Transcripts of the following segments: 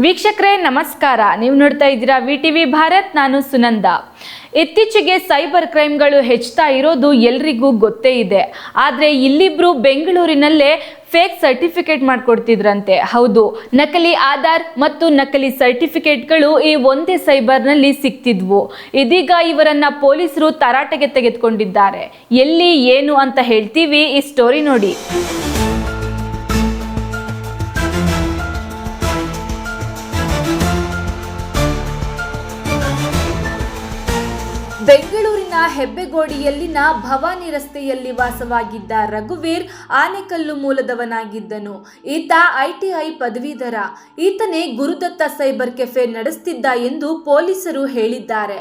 ವೀಕ್ಷಕರೇ, ನಮಸ್ಕಾರ. ನೀವು ನೋಡ್ತಾ ಇದ್ದೀರಾ ವಿ ಟಿ ವಿ ಭಾರತ್, ನಾನು ಸುನಂದ. ಇತ್ತೀಚೆಗೆ ಸೈಬರ್ ಕ್ರೈಮ್ಗಳು ಹೆಚ್ಚುತ್ತಾ ಇರೋದು ಎಲ್ರಿಗೂ ಗೊತ್ತೇ ಇದೆ. ಆದರೆ ಇಲ್ಲಿಬ್ರು ಬೆಂಗಳೂರಿನಲ್ಲೇ ಫೇಕ್ ಸರ್ಟಿಫಿಕೇಟ್ ಮಾಡಿಕೊಡ್ತಿದ್ರಂತೆ. ಹೌದು, ನಕಲಿ ಆಧಾರ್ ಮತ್ತು ನಕಲಿ ಸರ್ಟಿಫಿಕೇಟ್ಗಳು ಈ ಒಂದೇ ಸೈಬರ್ನಲ್ಲಿ ಸಿಕ್ತಿದ್ವು. ಇದೀಗ ಇವರನ್ನ ಪೊಲೀಸರು ತರಾಟೆಗೆ ತೆಗೆದುಕೊಂಡಿದ್ದಾರೆ. ಎಲ್ಲಿ, ಏನು ಅಂತ ಹೇಳ್ತೀವಿ ಈ ಸ್ಟೋರಿ ನೋಡಿ. ಬೆಂಗಳೂರಿನ ಹೆಬ್ಬೆಗೋಡಿಯಲ್ಲಿನ ಭವಾನಿ ರಸ್ತೆಯಲ್ಲಿ ವಾಸವಾಗಿದ್ದ ರಘುವೀರ್ ಆನೆಕಲ್ಲು ಮೂಲದವನಾಗಿದ್ದನು. ಈತ ಐಟಿಐ ಪದವೀಧರ. ಈತನೇ ಗುರುದತ್ತ ಸೈಬರ್ ಕೆಫೆ ನಡೆಸುತ್ತಿದ್ದ ಎಂದು ಪೊಲೀಸರು ಹೇಳಿದ್ದಾರೆ.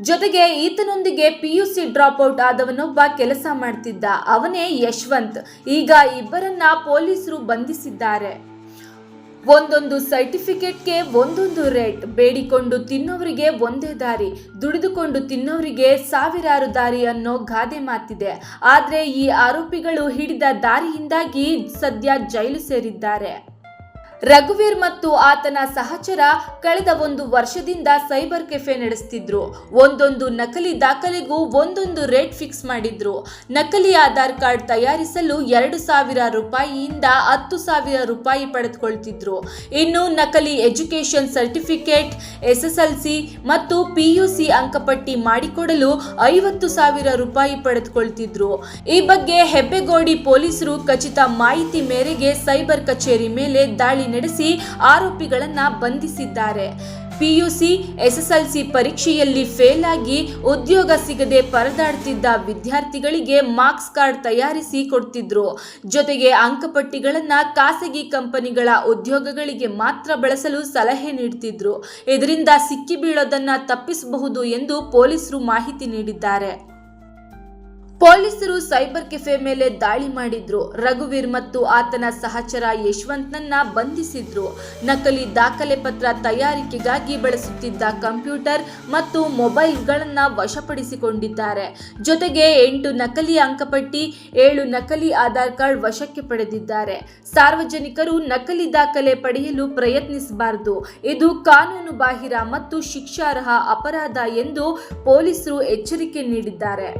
ಜೊತೆಗೆ ಈತನೊಂದಿಗೆ ಪಿಯುಸಿ ಡ್ರಾಪ್ ಔಟ್ ಆದವನೊಬ್ಬ ಕೆಲಸ ಮಾಡ್ತಿದ್ದ. ಅವನೇ ಯಶವಂತ್. ಈಗ ಇಬ್ಬರನ್ನ ಪೊಲೀಸರು ಬಂಧಿಸಿದ್ದಾರೆ. ಒಂದೊಂದು ಸರ್ಟಿಫಿಕೇಟ್ಗೆ ಒಂದೊಂದು ರೇಟ್. ಬೇಡಿಕೊಂಡು ತಿನ್ನೋರಿಗೆ ಒಂದೇ ದಾರಿ, ದುಡಿದುಕೊಂಡು ತಿನ್ನೋರಿಗೆ ಸಾವಿರಾರು ದಾರಿ ಅನ್ನೋ ಗಾದೆ ಮಾತಿದೆ. ಆದರೆ ಈ ಆರೋಪಿಗಳು ಹಿಡಿದ ದಾರಿಯಿಂದಾಗಿ ಸದ್ಯ ಜೈಲು ಸೇರಿದ್ದಾರೆ. ರಘುವೀರ್ ಮತ್ತು ಆತನ ಸಹಚರ ಕಳೆದ ಒಂದು ವರ್ಷದಿಂದ ಸೈಬರ್ ಕೆಫೆ ನಡೆಸ್ತಿದ್ರು. ಒಂದೊಂದು ನಕಲಿ ದಾಖಲೆಗೂ ಒಂದೊಂದು ರೇಟ್ ಫಿಕ್ಸ್ ಮಾಡಿದ್ರು. ನಕಲಿ ಆಧಾರ್ ಕಾರ್ಡ್ ತಯಾರಿಸಲು ಎರಡು ಸಾವಿರ ರೂಪಾಯಿಯಿಂದ ಹತ್ತು ಸಾವಿರ ರೂಪಾಯಿ ಪಡೆದುಕೊಳ್ತಿದ್ರು. ಇನ್ನು ನಕಲಿ education certificate S S L C ಮತ್ತು ಪಿ ಯು ಸಿ ಅಂಕಪಟ್ಟಿ ಮಾಡಿಕೊಡಲು ಐವತ್ತು ಸಾವಿರ ರೂಪಾಯಿ ಪಡೆದುಕೊಳ್ತಿದ್ರು. ಈ ಬಗ್ಗೆ ಹೆಬ್ಬೆಗೋಡಿ ಪೊಲೀಸರು ಖಚಿತ ಮಾಹಿತಿ ಮೇರೆಗೆ ಸೈಬರ್ ಕಚೇರಿ ಮೇಲೆ ದಾಳಿ ನಡೆಸಿ ಆರೋಪಿಗಳನ್ನ ಬಂಧಿಸಿದ್ದಾರೆ. ಪಿಯುಸಿ, ಎಸ್ಎಸ್ಎಲ್ಸಿ ಪರೀಕ್ಷೆಯಲ್ಲಿ ಫೇಲ್ ಆಗಿ ಉದ್ಯೋಗ ಸಿಗದೆ ಪರದಾಡ್ತಿದ್ದ ವಿದ್ಯಾರ್ಥಿಗಳಿಗೆ ಮಾರ್ಕ್ಸ್ ಕಾರ್ಡ್ ತಯಾರಿಸಿ ಕೊಡ್ತಿದ್ರು. ಜೊತೆಗೆ ಅಂಕಪಟ್ಟಿಗಳನ್ನ ಖಾಸಗಿ ಕಂಪನಿಗಳ ಉದ್ಯೋಗಗಳಿಗೆ ಮಾತ್ರ ಬಳಸಲು ಸಲಹೆ ನೀಡ್ತಿದ್ರು. ಇದರಿಂದ ಸಿಕ್ಕಿಬೀಳೋದನ್ನ ತಪ್ಪಿಸಬಹುದು ಎಂದು ಪೊಲೀಸರು ಮಾಹಿತಿ ನೀಡಿದ್ದಾರೆ. ಪೊಲೀಸರು ಸೈಬರ್ ಕೆಫೆ ಮೇಲೆ ದಾಳಿ ಮಾಡಿದ್ರು. ರಘುವೀರ್ ಮತ್ತು ಆತನ ಸಹಚರ ಯಶವಂತ್ನನ್ನ ಬಂಧಿಸಿದ್ರು. ನಕಲಿ ದಾಖಲೆ ಪತ್ರ ತಯಾರಿಕೆಗಾಗಿ ಬಳಸುತ್ತಿದ್ದ ಕಂಪ್ಯೂಟರ್ ಮತ್ತು ಮೊಬೈಲ್ಗಳನ್ನ ವಶಪಡಿಸಿಕೊಂಡಿದ್ದಾರೆ. ಜೊತೆಗೆ ಎಂಟು ನಕಲಿ ಅಂಕಪಟ್ಟಿ, ಏಳು ನಕಲಿ ಆಧಾರ್ ಕಾರ್ಡ್ ವಶಕ್ಕೆ ಪಡೆದಿದ್ದಾರೆ. ಸಾರ್ವಜನಿಕರು ನಕಲಿ ದಾಖಲೆ ಪಡೆಯಲು ಪ್ರಯತ್ನಿಸಬಾರದು. ಇದು ಕಾನೂನು ಬಾಹಿರ ಮತ್ತು ಶಿಕ್ಷಾರ್ಹ ಅಪರಾಧ ಎಂದು ಪೊಲೀಸರು ಎಚ್ಚರಿಕೆ ನೀಡಿದ್ದಾರೆ.